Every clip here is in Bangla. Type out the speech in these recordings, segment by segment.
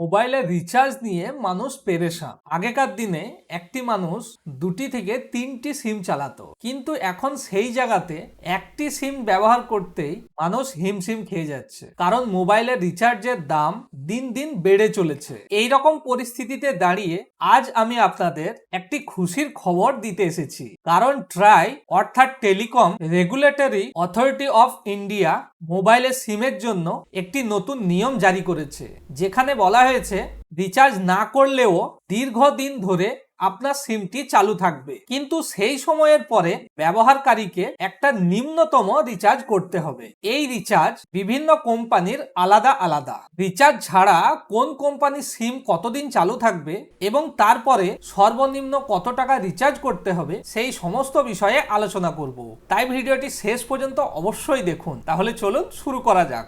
মোবাইলের রিচার্জ নিয়ে মানুষ পেরেশান। আগেকার দিনে একটি মানুষ দুটি থেকে তিনটি সিম চালাতো। কিন্তু এখন সেই জায়গাতে একটি সিম ব্যবহার করতেই মানুষ হিমশিম খেয়ে যাচ্ছে। কারণ মোবাইলের রিচার্জের দাম দিন দিন বেড়ে চলেছে। এই রকম পরিস্থিতিতে দাঁড়িয়ে আজ আমি আপনাদের একটি খুশির খবর দিতে এসেছি। কারণ ট্রাই অর্থাৎ telecom regulatory authority of India মোবাইলের সিমের জন্য একটি নতুন নিয়ম জারি করেছে, যেখানে বলা হয়েছে, রিচার্জ না করলেও দীর্ঘদিন ধরে আপনার সিমটি চালু থাকবে। কিন্তু সেই সময়ের পরে ব্যবহারকারীকে একটা নিম্নতম রিচার্জ করতে হবে। এই রিচার্জ বিভিন্ন কোম্পানির আলাদা আলাদা। রিচার্জ ছাড়া কোন কোম্পানির সিম কতদিন চালু থাকবে এবং তারপরে সর্বনিম্ন কত টাকা রিচার্জ করতে হবে সেই সমস্ত বিষয়ে আলোচনা করব। তাই ভিডিওটি শেষ পর্যন্ত অবশ্যই দেখুন। তাহলে চলুন শুরু করা যাক।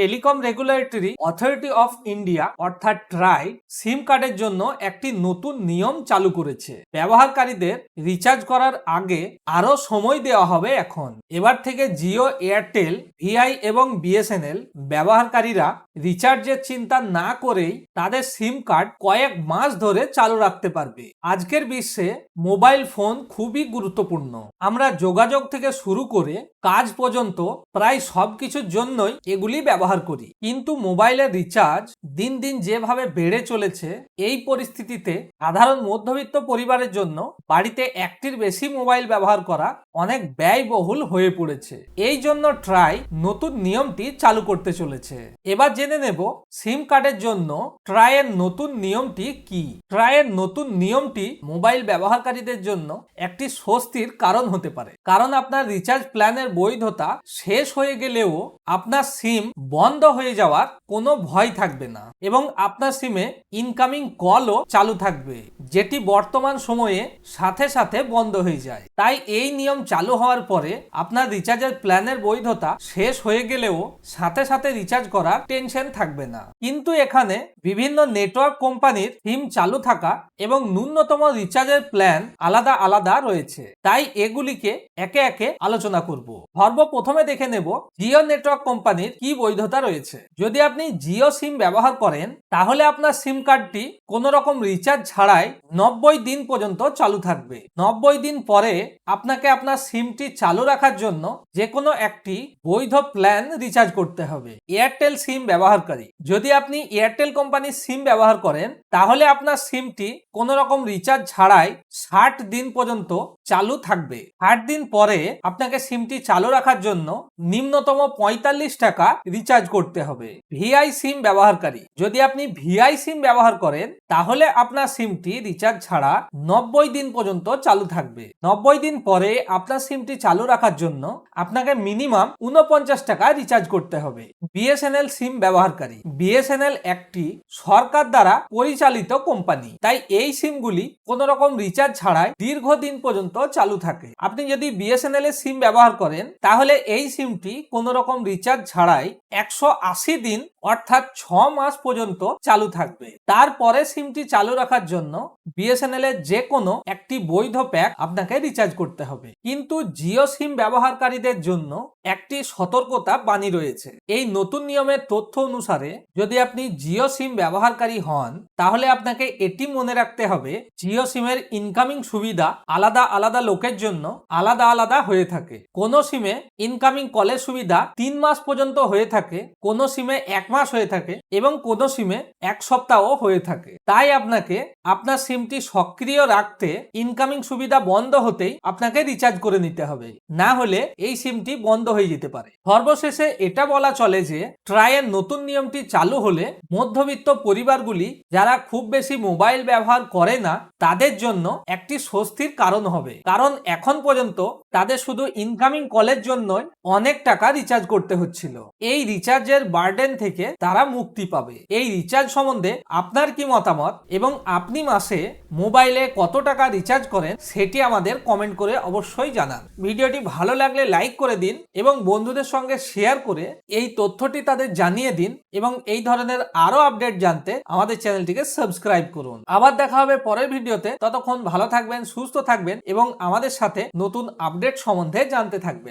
Telecom regulatory authority of India অর্থাৎ ট্রাই সিম কার্ডের জন্য একটি নতুন নিয়ম চালু করেছে। ব্যবহারকারীদের রিচার্জ করার আগে আরও সময় দেওয়া হবে এখন। এবার থেকে জিও এয়ারটেল ভিআই এবং বিএসএনএল ব্যবহারকারীরা রিচার্জের চিন্তা না করেই তাদের সিম কার্ড কয়েক মাস ধরে চালু রাখতে পারবে। আজকের বিশ্বে মোবাইল ফোন খুবই গুরুত্বপূর্ণ। আমরা যোগাযোগ থেকে শুরু করে কাজ পর্যন্ত প্রায় সবকিছুর জন্যই এগুলি ব্যবহার করি। কিন্তু মোবাইলের রিচার্জ দিন দিন যেভাবে বেড়ে চলেছে, এই পরিস্থিতিতে সাধারণ মধ্যবিত্ত পরিবারের জন্য বাড়িতে একটির বেশি মোবাইল ব্যবহার করা অনেক ব্যয়বহুল হয়ে পড়েছে। এই জন্য ট্রাই নতুন নিয়মটি চালু করতে চলেছে। এবার জেনে নেব সিম কার্ডের জন্য ট্রায়ের নতুন নিয়মটি কি? ট্রায়ের নতুন নিয়মটি মোবাইল ব্যবহারকারীদের জন্য একটি স্বস্তির কারণ হতে পারে। কারণ আপনার রিচার্জ প্ল্যানের বৈধতা শেষ হয়ে গেলেও আপনার সিম বন্ধ হয়ে যাওয়ার কোনো ভয় থাকবে না এবং আপনার সিমে ইনকামিং কলও চালু থাকবে, যেটি বর্তমান সময়ে সাথে সাথে বন্ধ হয়ে যায়। তাই এই নিয়ম চালু হওয়ার পরে আপনার রিচার্জের প্ল্যানের বৈধতা শেষ হয়ে গেলেও সাথে সাথে রিচার্জ করার টেনশন থাকবে না। কিন্তু এখানে বিভিন্ন নেটওয়ার্ক কোম্পানির সিম চালু থাকা এবং ন্যূনতম রিচার্জের প্ল্যান আলাদা আলাদা রয়েছে। তাই এগুলিকে একে একে আলোচনা করব। সর্বপ্রথমে দেখে নেব জিও নেটওয়ার্ক কোম্পানির কি বৈধতা রয়েছে। যদি আপনি জিও সিম ব্যবহার করেন, তাহলে আপনার সিম কার্ডটি কোন রকম রিচার্জ ছাড়াই নব্বই দিন পর্যন্ত চালু থাকবে। নব্বই দিন পরে আপনাকে আপনার সিমটি চালু রাখার জন্য যে কোনো একটি বৈধ প্ল্যান রিচার্জ করতে হবে। এয়ারটেল সিম ব্যবহারকারী, যদি আপনি এয়ারটেল কোম্পানির সিম ব্যবহার করেন, তাহলে আপনার সিমটি কোন রকম রিচার্জ ছাড়াই ষাট দিন পর্যন্ত চালু থাকবে। আট দিন পরে আপনাকে সিমটি চালু রাখার জন্য নিম্নতম পঁয়তাল্লিশ টাকা রিচার্জ করতে হবে। ভিআই সিম ব্যবহারকারী, যদি আপনি ভিআই সিম ব্যবহার করেন, তাহলে আপনার সিমটি রিচার্জ ছাড়া নব্বই দিন পর্যন্ত চালু থাকবে। নব্বই দিন পরে আপনার সিমটি চালু রাখার জন্য আপনাকে মিনিমাম উনপঞ্চাশ টাকা রিচার্জ করতে হবে। বিএসএনএল সিম ব্যবহারকারী বিএসএনএল একটি সরকার দ্বারা পরিচালিত কোম্পানি, তাই এই সিমগুলি কোন রকম রিচার্জ ছাড়াই দীর্ঘদিন পর্যন্ত চালু থাকে। আপনি যদি বিএসএনএল এর সিম ব্যবহার করেন, তাহলে এই সিমটি কোন রকম রিচার্জ ছাড়াই একশো আশি দিন, অর্থাৎ ছ মাস পর্যন্ত চালু থাকবে। তারপরে সিমটি চালু রাখার জন্য বিএসএনএল এর যে কোনো একটি বৈধ প্যাক আপনাকে রিচার্জ করতে হবে। কিন্তু জিও সিম ব্যবহারকারীদের জন্য একটি সতর্কতা বাণী রয়েছে। এই নতুন নিয়মের তথ্য অনুসারে, যদি আপনি জিও সিম ব্যবহারকারী হন, তাহলে আপনাকে এটি মনে রাখতে হবে, জিও সিমের ইনকামিং সুবিধা আলাদা আলাদা লোকের জন্য আলাদা আলাদা হয়ে থাকে। কোন সিমে ইনকামিং কলের সুবিধা তিন মাস পর্যন্ত হয়ে থাকে, কোন সিমে এক মাস হয়ে থাকে এবং কোন সিমে এক সপ্তাহ হয়ে থাকে। তাই আপনাকে আপনার সিমটি সক্রিয় রাখতে ইনকামিং সুবিধা বন্ধ হতেই আপনাকে রিচার্জ করে নিতে হবে। না হলে এই সিমটি বন্ধ হয়ে যেতে পারে। সর্বশেষে এটা বলা চলে যে ট্রায়ের নতুন নিয়মটি চালু হলে মধ্যবিত্ত পরিবারগুলি যারা খুব বেশি মোবাইল ব্যবহার করে না, তাদের জন্য একটি স্বস্তির কারণ হবে। কারণ এখন পর্যন্ত তাদের শুধু ইনকামিং কলের জন্যই অনেক টাকা রিচার্জ করতে হচ্ছিল। এই রিচার্জের বার্ডেন থেকে তারা মুক্তি পাবে। এই রিচার্জ সম্বন্ধে আপনার কি মতামত? এবং আপনি মাসে মোবাইলে কত টাকা রিচার্জ করেন, সেটি আমাদের কমেন্ট করে অবশ্যই জানান। ভিডিওটি ভালো লাগলে লাইক করে দিন এবং বন্ধুদের সঙ্গে শেয়ার করে এই তথ্যটি তাদের জানিয়ে দিন এবং এই ধরনের আরও আপডেট জানতে আমাদের চ্যানেলটিকে সাবস্ক্রাইব করুন। আবার দেখা হবে পরের ভিডিওতে। ততক্ষণ ভালো থাকবেন, সুস্থ থাকবেন এবং আমাদের সাথে নতুন আপডেট সম্বন্ধে জানতে থাকবেন।